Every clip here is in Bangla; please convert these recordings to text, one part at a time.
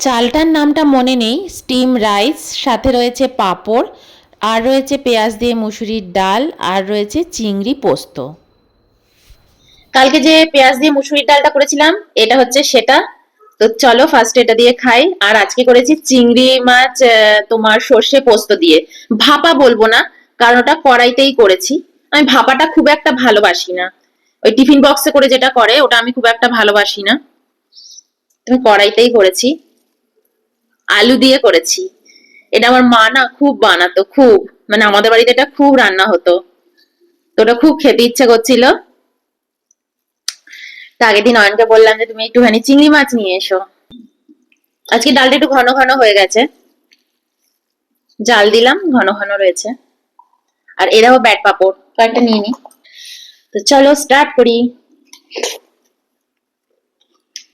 চালটার নামটা মনে নেই স্টিম রাইস সাথে রয়েছে পাঁপড়, আর রয়েছে পেঁয়াজ দিয়ে মুসুরির ডাল, আর রয়েছে চিংড়ি পোস্ত। কালকে যে পেঁয়াজ দিয়ে মুসুরির ডালটা করেছিলাম, এটা হচ্ছে সেটা। তো চলো ফার্স্ট এটা দিয়ে খাই, আর আজকে করেছি চিংড়ি মাছ তোমার সর্ষে পোস্ত দিয়ে। ভাপা বলব না, কারণ ওটা কড়াইতেই করেছি। আমি ভাপাটা খুব একটা ভালোবাসি না। ওই টিফিন বক্সে করে যেটা করে, ওটা আমি খুব একটা ভালোবাসি না। আমি কড়াইতেই করেছি। আলু দিয়ে করেছি। এটা আমার মা না খুব বানাতো, খুব। মানে আমাদের বাড়িতে এটা খুব রান্না হতো। তো ওটা খুব খেতে ইচ্ছে করছিল। আগের দিন অয়নকে বললাম যে, তুমি একটুখানি চিংড়ি মাছ নিয়ে এসো। আজকে ডালটা একটু ঘন ঘন হয়ে গেছে। জাল দিলাম, ঘন ঘন রয়েছে। আর এরাও ব্যাট পাপড়, কয়েকটা নিয়ে নি। তো চলো স্টার্ট করি।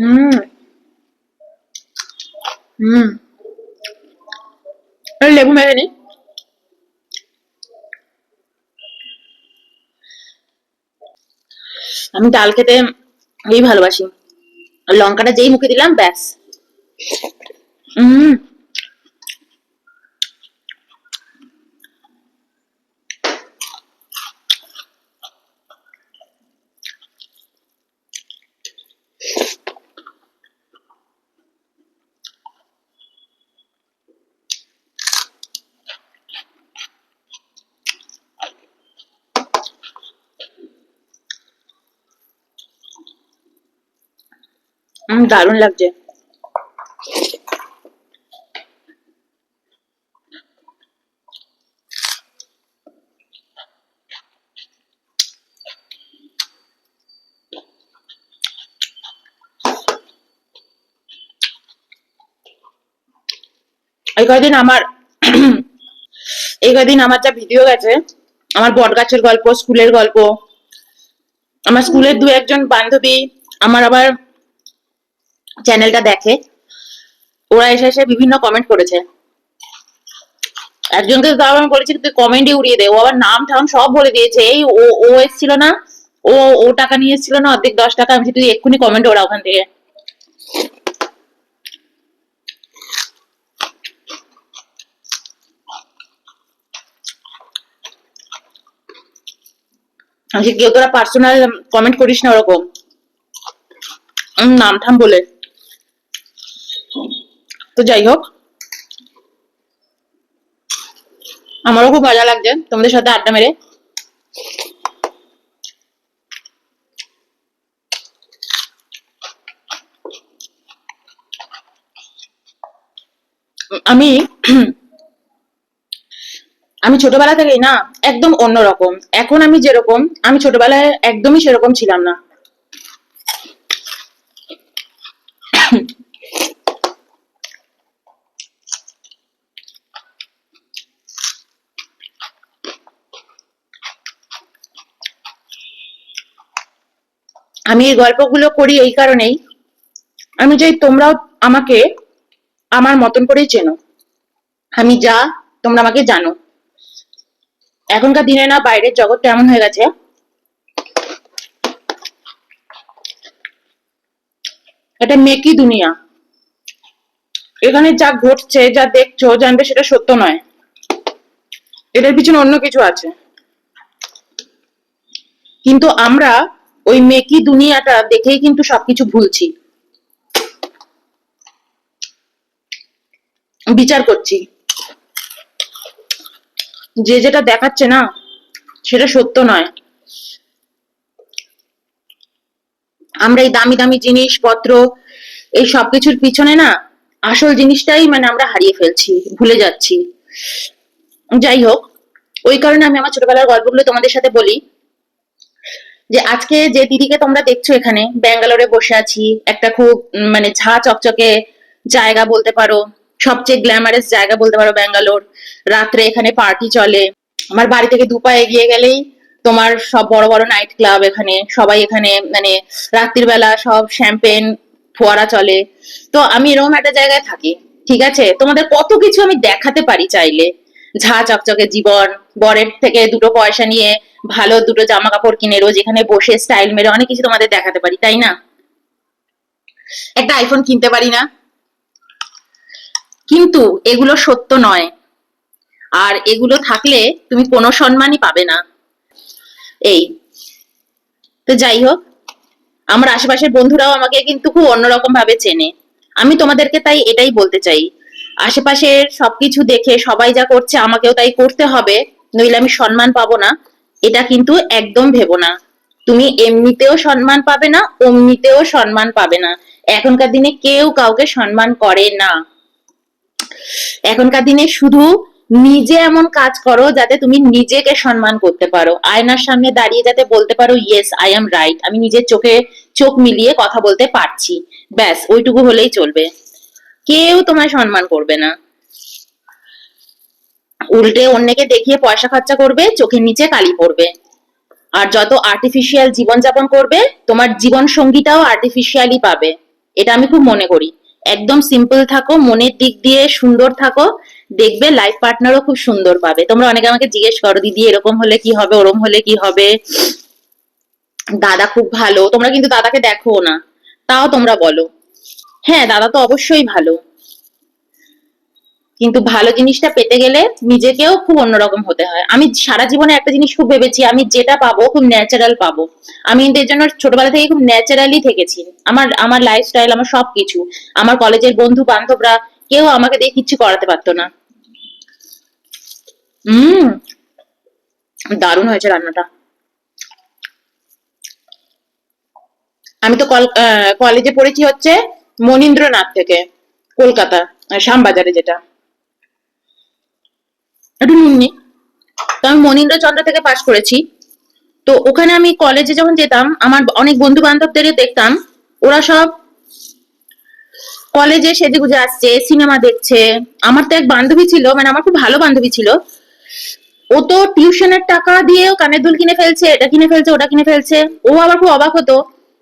হুম। হুম। লেবু মেরে আমি ডাল খেতে এই ভালোবাসি। লঙ্কাটা যেই মুখে দিলাম ব্যাস। উম উম, দারুণ লাগছে। এই কদিন আমার এই কদিন আমার যা ভিডিও গেছে আমার বট গাছের গল্প স্কুলের গল্প আমার স্কুলের দু একজন বান্ধবী আমার আবার চ্যানেলটা দেখে, ওরা এসে এসে বিভিন্ন কমেন্ট করেছে। একজনকে তাও আমি বলেছি তুই কমেন্টই উড়িয়ে দে, ও আবার নাম ঠাম সব বলে দিয়েছে, এই ও ও এসেছিল না, ও ও টাকা নিয়ে এসেছিল না, অর্ধেক দশ টাকা, আমি তুই এক্ষুনি কমেন্ট ওরা ওখান থেকে। কেউ তোরা পার্সোনাল কমেন্ট করিস না ওরকম। নাম ঠাম বলে। তো যাই হোক, আমারও খুব মজা লাগছে। তোমাদের সাথে আড্ডা মেরে। আমি আমি ছোটবেলা থেকেই না, একদম অন্যরকম। এখন আমি যেরকম, আমি ছোটবেলায় একদমই সেরকম ছিলাম না। আমি এই গল্পগুলো করি এই কারণেই। আমি চাই তোমরাও আমাকে আমার মতন করেই চেনো। আমি যা তোমরা আমাকে জানো। এখনকার দিনে না বাইরের জগৎটা এমন হয়ে গেছে? এটা মেকি দুনিয়া। এখানে যা ঘটছে, যা দেখছ, জানবে সেটা সত্য নয়। এটার পিছনে অন্য কিছু আছে। কিন্তু আমরা ওই মেকি দুনিয়াটা দেখেই কিন্তু সবকিছু ভুলছি। বিচার করছি। যে যেটা দেখাচ্ছে না, সেটা সত্য নয়। আমরা এই দামি দামি জিনিসপত্র, এই সবকিছুর পিছনে না, আসল জিনিসটাই মানে আমরা হারিয়ে ফেলছি, ভুলে যাচ্ছি। যাই হোক, ওই কারণে আমি আমার ছোটবেলার গল্পগুলো তোমাদের সাথে বলি। যে আজকে যে দিদিকে তোমরা দেখছ এখানে, ব্যাঙ্গালোরে বসে আছি, একটা খুব মানে ঝা চকচকে জায়গা বলতে পারো, সবচেয়ে গ্ল্যামারাস জায়গা বলতে পারো ব্যাঙ্গালোর। রাত্রে এখানে পার্টি চলে। আমার বাড়ি থেকে দু পা এগিয়ে গেলেই তোমার সব বড় বড় নাইট ক্লাব এখানে, সবাই এখানে মানে রাত্রির বেলা সব শ্যাম্পেন ফোয়ারা চলে। তো আমি এরকম একটা জায়গায় থাকি, ঠিক আছে? তোমাদের কত কিছু আমি দেখাতে পারি চাইলে। ঝা চকচকে জীবন, বরের থেকে দুটো পয়সা নিয়ে ভালো দুটো জামা কাপড় কিনে রোজ এখানে বসে স্টাইল মেরে অনেক কিছু তোমাদের দেখাতে পারি, তাই না? একটা আইফোন কিনতে পারি না? কিন্তু এগুলো সত্য নয়। আর এগুলো থাকলে তুমি কোনো সম্মানই পাবে না। এই, তো যাই হোক, আমার আশেপাশের বন্ধুরাও আমাকে কিন্তু খুব অন্যরকম ভাবে চেনে। আমি তোমাদেরকে তাই এটাই বলতে চাই। আশেপাশের সবকিছু দেখে সবাই যা করছে আমাকেও তাই করতে হবে, নইলে আমি সম্মান পাবো না। এটা কিন্তু একদম ভেবো না। তুমি এমনিতেও সম্মান পাবে না, অমনিতেও সম্মান পাবে না। এখনকার দিনে কেউ কাউকে সম্মান করে না। এখনকার দিনে শুধু নিজে এমন কাজ করো যাতে তুমি নিজেকে সম্মান করতে পারো। আয়নার সামনে দাঁড়িয়ে যাতে বলতে পারো ইয়েস আই এম রাইট আমি নিজের চোখে চোখ মিলিয়ে কথা বলতে পারছি। ব্যাস, ওইটুকু হলেই চলবে। কেউ তোমায় সম্মান করবে না। উল্টে অন্যকে দেখিয়ে পয়সা খরচা করবে, চোখের নিচে কালি পড়বে। আর যত আর্টিফিশিয়াল জীবনযাপন করবে, তোমার জীবন সঙ্গীটাও আর্টিফিশিয়ালি পাবে। এটা আমি খুব মনে করি। একদম সিম্পল থাকো, মনের দিক দিয়ে সুন্দর থাকো, দেখবে লাইফ পার্টনারও খুব সুন্দর পাবে। তোমরা অনেকে আমাকে জিজ্ঞেস করো, দিদি, এরকম হলে কি হবে? ওরম হলে কি হবে? দাদা খুব ভালো। তোমরা কিন্তু দাদাকে দেখো না। তাও তোমরা বলো। হ্যাঁ দাদা তো অবশ্যই ভালো। কিন্তু ভালো জিনিসটা পেতে গেলে নিজেকেও খুব অন্যরকম হতে হয়। আমি সারা জীবনে একটা জিনিস খুব ভেবেছি, আমি যেটা পাবো খুব ন্যাচারাল পাবো। আমি এর জন্য ছোটবেলা থেকে খুব ন্যাচারালি থেকেছি। আমার আমার লাইফস্টাইল আমার সবকিছু। আমার কলেজের বন্ধু বান্ধবরা কেউ আমাকে দিয়ে কিচ্ছু করাতে পারতো না। হুম দারুণ হয়েছে রান্নাটা। আমি তো কলেজে পড়েছি হচ্ছে মনীন্দ্রনাথ থেকে, কলকাতা শ্যামবাজারে যেটা। একটু নুননি তো আমি মনীন্দ্রচন্দ্র থেকে পাশ করেছি। তো ওখানে আমি কলেজে যখন যেতাম, আমার অনেক বন্ধু বান্ধবদের দেখতাম, ওরা সব কলেজে সেজে গুজে আসছে সিনেমা দেখছে। আমার তো এক বান্ধবী ছিল মানে আমার খুব ভালো বান্ধবী ছিল। ও তো টিউশনের টাকা দিয়েও কানের দুল কিনে ফেলছে, এটা কিনে ফেলছে, ওটা কিনে ফেলছে। ও আবার খুব অবাক হতো।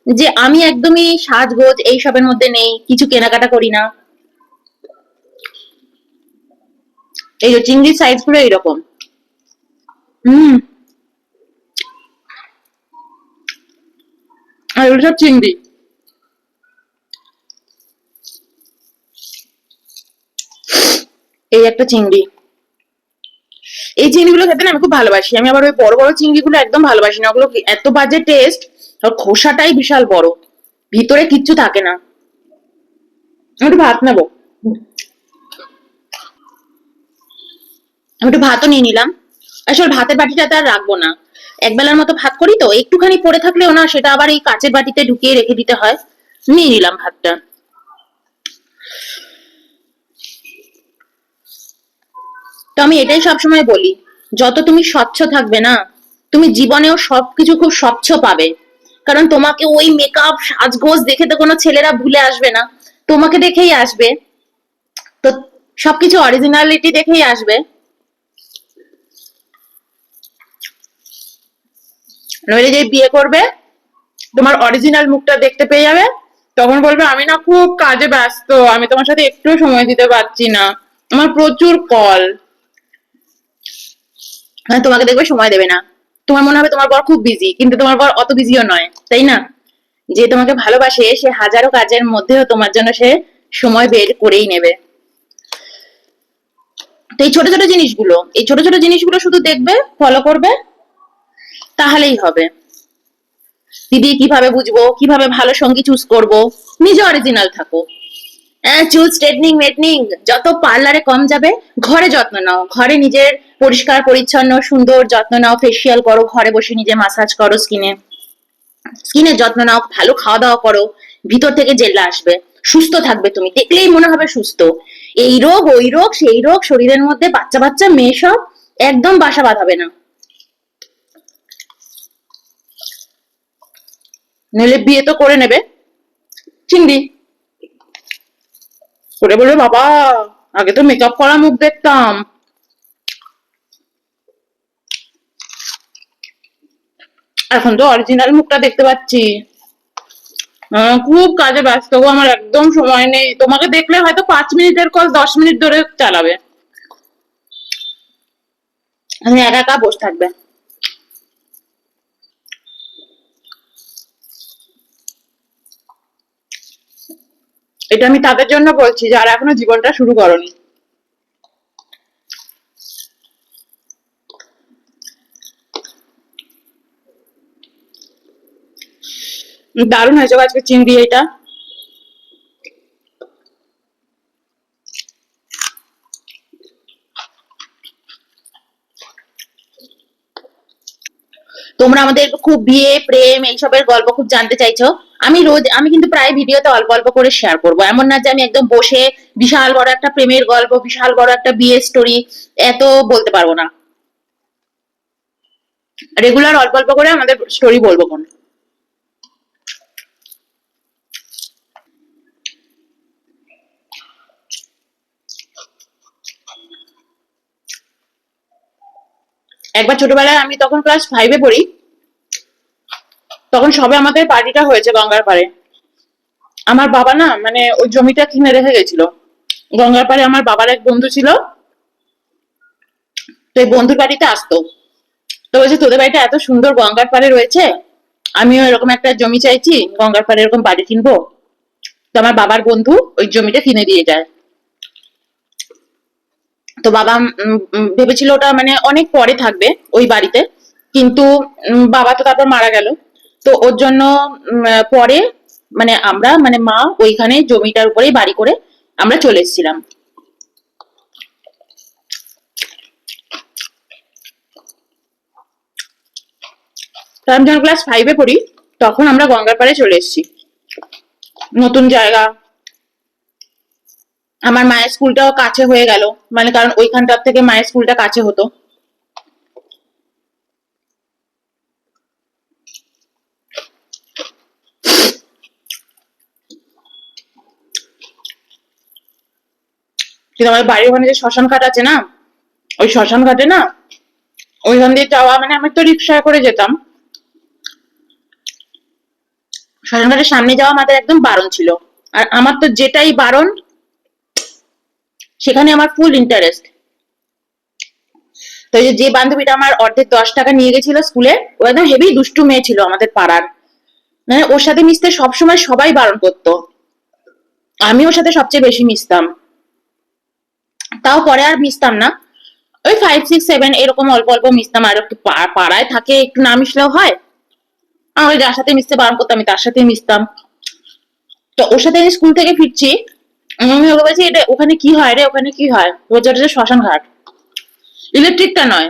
যে আমি একদমই সাজগোজ এইসবের মধ্যে নেই, কিছু কেনাকাটা করি না। এই যে চিংড়ির সাইজগুলো এইরকম। হুম। আর ওগুলো সব চিংড়ি। এই একটা চিংড়ি। এই চিংড়িগুলো খেতে না আমি খুব ভালোবাসি। আমি আবার ওই বড় বড় চিংড়িগুলো একদম ভালোবাসি না। ওগুলো এত বাজে টেস্ট আর খোসাটাই বিশাল বড়। ভিতরে কিচ্ছু থাকে না। একটু ভাত নেব। আমি একটু ভাতও নিয়ে নিলাম। আসলে ভাতের বাটিটা আর রাখব না। একবেলার মতো ভাত করি তো, একটুখানি পড়ে থাকলেও না, সেটা আবার এই কাঁচের বাটিতে ঢুকিয়ে রেখে দিতে হয়। নিয়ে নিলাম ভাতটা। তো আমি এটাই সবসময় বলি, যত তুমি স্বচ্ছ থাকবে না, তুমি জীবনেও সবকিছু খুব স্বচ্ছ পাবে। কারণ তোমাকে ওই মেকআপ সাজগোজ দেখে তো কোনো ছেলেরা ভুলে আসবে না। তোমাকে দেখেই আসবে। তো সবকিছু অরিজিনালিটি দেখেই আসবে। নইলে যে বিয়ে করবে, তোমার অরিজিনাল মুখটা দেখতে পেয়ে যাবে। তখন বলবে, আমি না খুব কাজে ব্যস্ত, আমি তোমার সাথে একটু সময় দিতে পারছি না। আমার প্রচুর কল হ্যাঁ তোমাকে দেখবে সময় দেবে না। তোমার মনে হবে তোমার বর খুব বিজি কিন্তু তোমার বর অত বিজিও নয়, তাই না? যে তোমাকে ভালোবাসে, সে হাজারো কাজের মধ্যেও তোমার জন্য সে সময় বের করেই নেবে। তো এই ছোট ছোট জিনিসগুলো, এই ছোট ছোট জিনিসগুলো শুধু দেখবে ফলো করবে, তাহলেই হবে। দিদি কীভাবে বুঝব, কীভাবে ভালো সঙ্গী চুজ করব? নিজে অরিজিনাল থাকো। হ্যাঁ চুল স্ট্রেটনিং মেটনিং যত পার্লারে কম যাবে, ঘরে যত্ন নাও। ঘরে নিজের পরিষ্কার, পরিচ্ছন্ন, সুন্দর, যত্ন নাও ফেসিয়াল করো, ঘরে বসে নিজে মাসাজ করো স্কিনে স্কিনের যত্ন নাও, ভালো খাওয়া দাওয়া করো, ভিতর থেকে জেল্লা আসবে, সুস্থ থাকবে তুমি, দেখলেই মনে হবে সুস্থ। এই রোগ, ওই রোগ, সেই রোগ, শরীরের মধ্যে বাচ্চা বাচ্চা, মেয়ে সব একদম বাসা বাঁধাবে না। নইলে বিয়ে তো করে নেবে। চিংড়ি। করে বলবে, বাবা, আগে তো মেকআপ করা মুখ দেখতাম। এখন তো অরিজিনাল মুখটা দেখতে পাচ্ছি। খুব কাজে ব্যস্ত গো, আমার একদম সময় নেই। তোমাকে দেখলে হয়তো পাঁচ মিনিটের কল দশ মিনিট ধরে চালাবে। আমি একা একা বসে থাকবে। এটা আমি তাদের জন্য বলছি, যারা এখনও জীবনটা শুরু করনি। দারুণ হয়েছে আজকে চিংড়ি এটা। তোমরা আমাদের খুব বিয়ে, প্রেম, এইসবের গল্প খুব জানতে চাইছো। আমি রোজ, আমি কিন্তু প্রায় ভিডিওতে অল্প অল্প করে শেয়ার করব। এমন না যে আমি একদম বসে বিশাল বড় একটা প্রেমের গল্প, বিশাল বড় একটা বিয়ে স্টোরি এত বলতে পারব না। রেগুলার অল্প অল্প করে আমাদের স্টোরি বলব কোন? একবার ছোটবেলায় আমি তখন ক্লাস ফাইভে পড়ি, তখন সবে আমাদের পার্টিটা হয়েছে গঙ্গার পাড়ে। আমার বাবা না মানে ওই জমিটা কিনে রেখে গেছিল। গঙ্গার পাড়ে আমার বাবার এক বন্ধু ছিল, তো এই বন্ধুর বাড়িতে আসতো। তো বলছে, তোদের বাড়িটা এত সুন্দর গঙ্গার পাড়ে রয়েছে, আমিও এরকম একটা জমি চাইছি, গঙ্গার পাড়ে এরকম বাড়ি কিনবো। তো আমার বাবার বন্ধু ওই জমিটা কিনে দিয়ে যায়। তো বাবা ভেবেছিল ওটা মানে অনেক পরে থাকবে ওই বাড়িতে। কিন্তু বাবা তো তারপর মারা গেল। তো ওর জন্য পরে মানে আমরা মানে মা ওইখানে জমিটার উপরেই বাড়ি করে আমরা চলে এসেছিলাম। আমি যখন ক্লাস ফাইভে পড়ি, তখন আমরা গঙ্গার পাড়ে চলে এসেছি। নতুন জায়গা আমার মায়ের স্কুলটাও কাছে হয়ে গেল। মানে কারণ ওইখানটার থেকে মায়ের স্কুলটা কাছে হতো। কিন্তু আমাদের বাড়ির ওখানে যে শ্মশান ঘাট আছে না, ওই শ্মশান ঘাটে না, ওইখান দিয়ে যাওয়া মানে আমি তো রিক্সায় করে যেতাম। শ্মশান ঘাটের সামনে যাওয়া আমাদের একদম বারণ ছিল। আর আমার তো যেটাই বারণ সেখানে আমার ফুল ইন্টারেস্ট তো যে- বান্ধবীটা আমার অর্ধেক দশ টাকা নিয়ে গেছিল স্কুলে ও একদম হেভি দুষ্টু মেয়ে ছিল আমাদের পাড়ার। মানে ওর সাথে মিশতে সবসময় সবাই বারণ করতো। আমি ওর সাথে সবচেয়ে বেশি মিশতাম। তাও পরে আর মিশতাম না। ওই ফাইভ সিক্স সেভেন এরকম অল্প অল্প মিশতাম। আর একটু পাড়ায় থাকে, একটু না মিশলেও হয়। আমি যার সাথে মিশতে বারণ করতাম, আমি তার সাথে মিশতাম। তো ওর সাথে আমি স্কুল থেকে ফিরছি। এটা ওখানে কি হয় রে? ওখানে কি হয়? ওটা শ্মশান ঘাট। ইলেকট্রিকটা নয়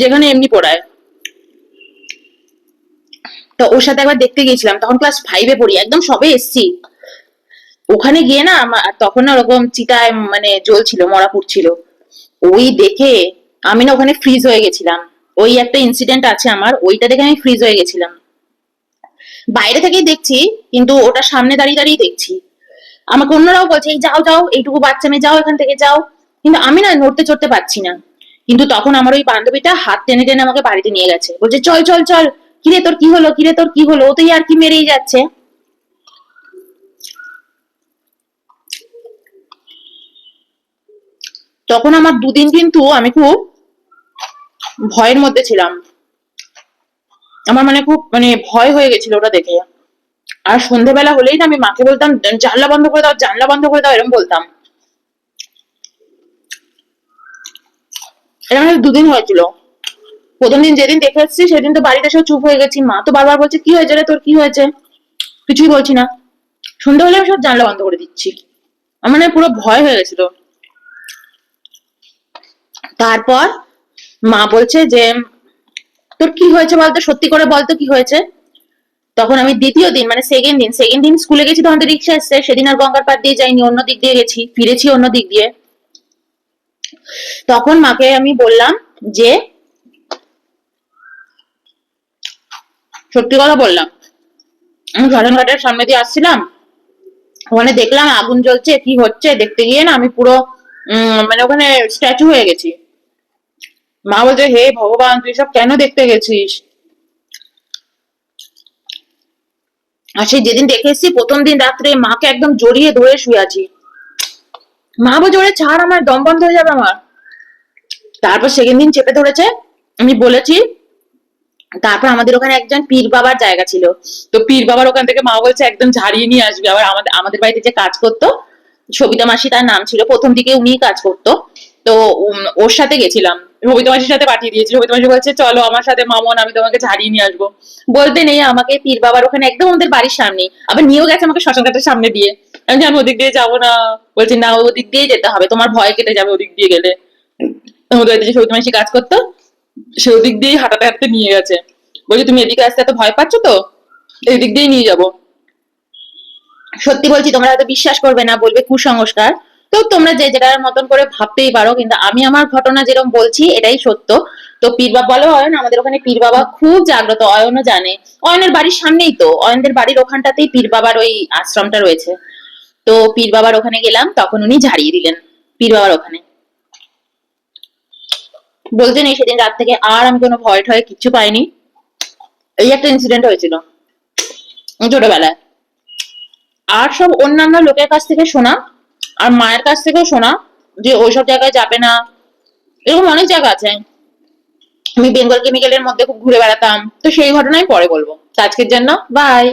যেখানে এমনি পড়ায়। তো ওর সাথে একবার দেখতে গিয়েছিলাম, তখন ক্লাস ফাইভে পড়ি, একদম সবে এসছি। ওখানে গিয়ে না তখন না ওরকম চিতায় মানে জ্বলছিল মরা পুড়ছিল ওই দেখে আমি না ওখানে ফ্রিজ হয়ে গেছিলাম। ওই একটা ইনসিডেন্ট আছে আমার, ওইটা দেখে আমি ফ্রিজ হয়ে গেছিলাম। বাইরে থেকেই দেখছি, কিন্তু ওটা সামনে দাঁড়িয়ে দাঁড়িয়ে দেখছি। আমাকে অন্যরাও বলছে, এই যাও যাও, এইটুকু বাচ্চা মেয়ে যাও এখান থেকে, যাও। কিন্তু আমি না নড়তে চড়তে পারছি না। কিন্তু তখন আমার ওই বান্ধবীটা হাত টেনে টেনে আমাকে বাড়িতে নিয়ে গেছে। বলছে, চল চল চল। কিরে তোর কি হলো কিরে তোর কি হলো? ও তো আর কি মেরেই যাচ্ছে। তখন আমার দুদিন কিন্তু আমি খুব ভয়ের মধ্যে ছিলাম। আমার মানে খুব মানে ভয় হয়ে গেছিল ওটা দেখে। আর সন্ধেবেলা হলেই না আমি মাকে বলতাম, জানলা বন্ধ করে দাও, জানলা বন্ধ করে দাও এরকম বলতাম। এরকম দুদিন হয়েছিল। প্রথম দিন যেদিন দেখে এসেছি, সেদিন তো বাড়িতে এসে চুপ হয়ে গেছি। মা তো বারবার বলছে, কি হয়েছে রে তোর? কি হয়েছে? কিছুই বলছি না। সন্ধে হলে আমি সব জানলা বন্ধ করে দিচ্ছি। আমার মানে পুরো ভয় হয়ে গেছিল। তারপর মা বলছে যে, তোর কি হয়েছে বলতো? সত্যি করে বলতো কি হয়েছে? তখন আমি দ্বিতীয় দিন মানে সেকেন্ড দিন সেকেন্ড দিন স্কুলে গেছি তখন তো রিক্সা এসছে সেদিন আর গঙ্গার পাড় দিয়ে যাইনি, অন্য দিক দিয়ে গেছি, ফিরেছি অন্য দিক দিয়ে। তখন মাকে আমি বললাম যে, সত্যি কথা বললাম, আমি শ্মশান ঘাটের সামনে দিয়ে আসছিলাম, ওখানে দেখলাম আগুন জ্বলছে, কি হচ্ছে, দেখতে গিয়ে না আমি পুরো মানে ওখানে স্ট্যাচু হয়ে গেছি। মা বলছে, হে ভগবান, তুই সব কেন দেখতে গেছিস? আর সেই যেদিন দেখে এসেছি, প্রথম দিন রাত্রে মাকে একদম জড়িয়ে ধরে শুয়ে আছি। মা ওরে ছাড়, আমার দম বন্ধ হয়ে যাবে আমার। তারপর সেকেন্ড দিন চেপে ধরেছে। আমি বলেছি, তারপর আমাদের ওখানে একজন পীর বাবার জায়গা ছিল। তো পীর বাবার ওখান থেকে মা বলছে, একদম ঝাড়িয়ে নিয়ে আসবি। আবার আমাদের আমাদের বাড়িতে যে কাজ করতো, সবিতা মাসি তার নাম ছিল, প্রথম দিকে উনিই কাজ করতো। তো ওর সাথে গেছিলাম। সবিতা মাসির সাথে পাঠিয়ে দিয়েছি। সবিতা মাসি বলছে, চলো আমার সাথে, মামন, আমি তোমাকে ঝাড়িয়ে নিয়ে আসব। বলতে নেই, আমাকে পীর বাবার ওখানে একদম আমাদের বাড়ির সামনে। আবার নিয়েও গেছে আমাকে শ্মশান ঘাটের সামনে দিয়ে। আমি আমি ওদিক দিয়ে যাব না। বলছি, না ওদিক দিয়ে যেতে হবে। তোমার ভয় কেটে যাবে ওদিক দিয়ে গেলে। যে কাজ করতো, সে ওদিক দিয়েই হাঁটাতে হাঁটাতে নিয়ে গেছে। বলছি, তুমি এদিকে আসতে এত ভয় পাচ্ছ তো? এদিক দিয়েই নিয়ে যাব। সত্যি বলছি, তোমরা হয়তো বিশ্বাস করবে না, বলবে কুসংস্কার। তো তোমরা যে যেটার মতন করে ভাবতেই পারো, কিন্তু আমি আমার ঘটনা যেরকম বলছি, এটাই সত্য। তো পীর বাবা বলো, অয়ন, আমাদের ওখানে পীর বাবা খুব জাগ্রত, অয়নও জানে। অয়নের বাড়ির সামনেই তো, অয়নদের বাড়ির ওখানটাতেই পীর বাবার ওই আশ্রমটা রয়েছে। তো পীর বাবার ওখানে গেলাম, তখন উনি ঝাড়িয়ে দিলেন, পীর বাবার ওখানে। বলছেন এই সেদিন রাত থেকে আর আমি কোনো ভয় ঠয় কিচ্ছু পাইনি। এই একটা ইনসিডেন্ট হয়েছিল, ছোটবেলায়। আর সব অন্যান্য লোকের কাছ থেকে শোনা আর মায়ের কাছ থেকেও শোনা যে ওইসব জায়গায় যাবে না। এরকম অনেক জায়গা আছে। আমি বেঙ্গল কেমিক্যালের মধ্যে খুব ঘুরে বেড়াতাম। তো সেই ঘটনাই পরে বলব। আজকের জন্য বাই